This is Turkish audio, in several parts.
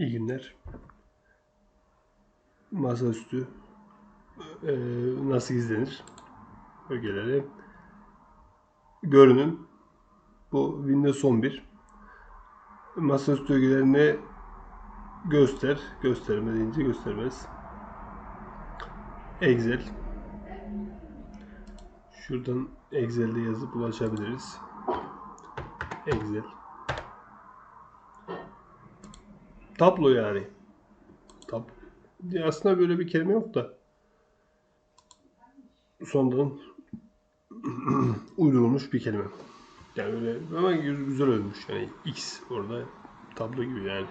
İyi günler. Masaüstü eee, nasıl izlenir? Bölgeleri. Görünüm. Bu Windows 11. Masaüstü ögelerini göster. Gösterme deyince göstermez. Excel. Şuradan Excel'de yazıp ulaşabiliriz. Excel. Tablo yani. Tab aslında böyle bir kelime yok da. Sonradan uydurulmuş bir kelime. Yani öyle ama gü- güzel ölmüş yani X orada tablo gibi yani.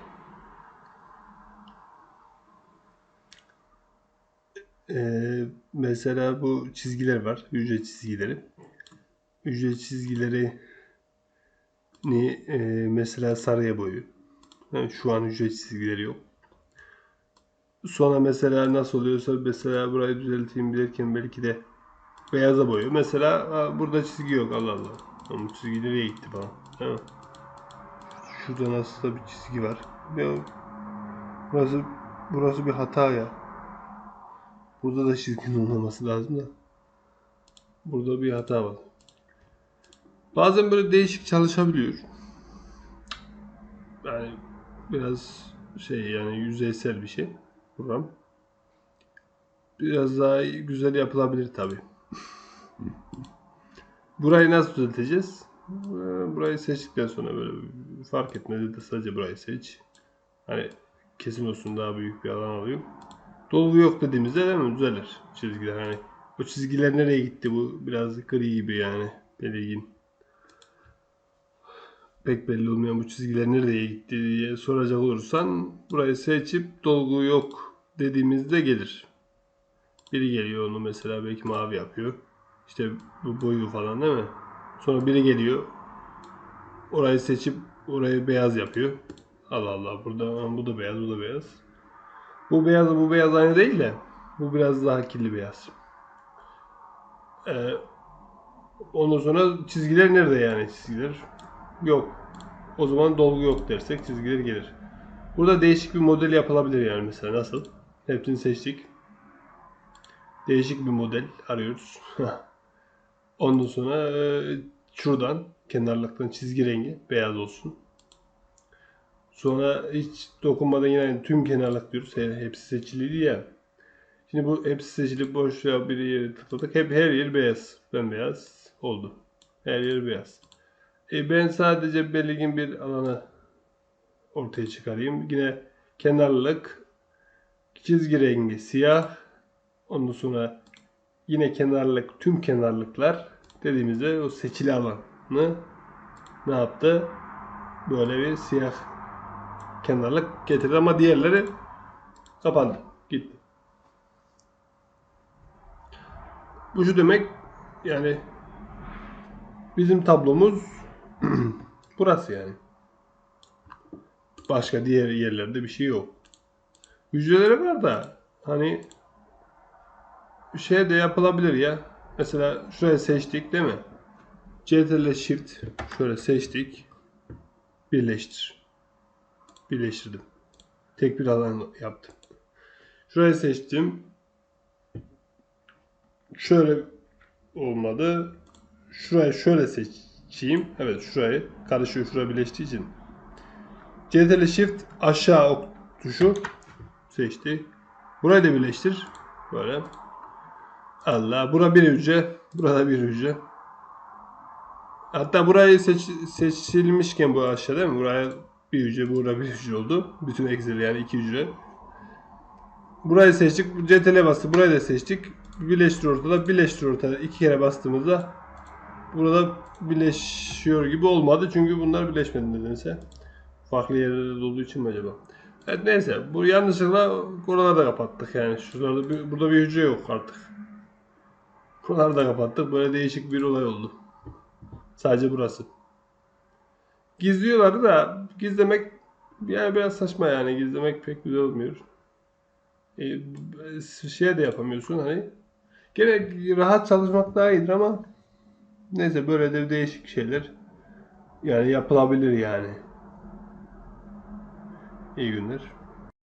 Ee, mesela bu çizgiler var. Hücre çizgileri. Hücre çizgileri ni e, mesela sarıya boyu. Şu an hücre çizgileri yok. Sonra mesela nasıl oluyorsa mesela burayı düzelteyim derken belki de beyaza boyu. Mesela burada çizgi yok Allah Allah. Ama çizgi nereye gitti mi? Şurada nasıl da bir çizgi var. Burası burası bir hata ya. Burada da çizginin olmaması lazım da. Burada bir hata var. Bazen böyle değişik çalışabiliyor. Yani biraz şey yani yüzeysel bir şey program. Biraz daha güzel yapılabilir tabi. Burayı nasıl düzelteceğiz? Ee, Burayı seçtikten sonra böyle fark etmez de sadece burayı seç. Hani kesin olsun daha büyük bir alan alıyor. Dolgu yok dediğimizde değil mi? Düzelir çizgiler. Hani o çizgiler nereye gitti? Bu biraz gri gibi yani. Belirgin. Pek belli olmayan bu çizgiler nereye gitti diye soracak olursan burayı seçip dolgu yok dediğimizde gelir. Biri geliyor onu mesela belki mavi yapıyor. İşte bu boyu falan değil mi? Sonra biri geliyor. Orayı seçip orayı beyaz yapıyor. Allah Allah burada bu da beyaz bu da beyaz. Bu beyaz bu beyaz aynı değil de bu biraz daha kirli beyaz. Ee, ondan sonra çizgiler nerede yani çizgiler? Yok. O zaman dolgu yok dersek çizgiler gelir. Burada değişik bir model yapılabilir yani mesela nasıl? Hepsini seçtik. Değişik bir model arıyoruz. Ondan sonra e, şuradan kenarlıktan çizgi rengi beyaz olsun. Sonra hiç dokunmadan yine tüm kenarlık diyoruz. He- Hepsi seçiliydi ya. Şimdi bu hepsi seçili boş ya bir yere tıkladık. Hep her yer beyaz. Bembeyaz oldu. Her yer beyaz. E ben sadece belirgin bir alanı ortaya çıkarayım. Yine kenarlık çizgi rengi siyah. Ondan sonra yine kenarlık tüm kenarlıklar dediğimizde o seçili alanı ne yaptı? Böyle bir siyah kenarlık getirdi ama diğerleri kapandı. Gitti. Bu şu demek yani bizim tablomuz burası yani. Başka diğer yerlerde bir şey yok. Hücreleri var da hani şey de yapılabilir ya. Mesela şuraya seçtik değil mi? CTRL Shift şöyle seçtik. Birleştir. Birleştirdim. Tek bir alan yaptım. Şurayı seçtim. Şöyle olmadı. Şurayı şöyle seçeyim. Evet şurayı. Karışıyor şuraya birleştiği için. CTRL Shift aşağı ok tuşu seçti. Burayı da birleştir. Böyle. Allah. Bura bir hücre. Burada bir hücre. Hatta burayı seç, seçilmişken bu aşağı değil mi? Buraya bir hücre, burada bir hücre oldu. Bütün Excel yani iki hücre. Burayı seçtik. CTRL bastı. Burayı da seçtik. Birleştir ortada. Birleştir ortada. iki kere bastığımızda burada birleşiyor gibi olmadı. Çünkü bunlar birleşmedi nedense. Farklı yerlerde olduğu için mi acaba? Evet neyse. Bu yanlışlıkla oraları da kapattık yani. Şuralarda bir, burada bir hücre yok artık. Buraları da kapattık. Böyle değişik bir olay oldu. Sadece burası. Gizliyorlardı da gizlemek yani biraz saçma yani gizlemek pek güzel olmuyor. E, şey de yapamıyorsun hani. Gene rahat çalışmak daha iyidir ama neyse böyle de değişik şeyler yani yapılabilir yani. İyi günler.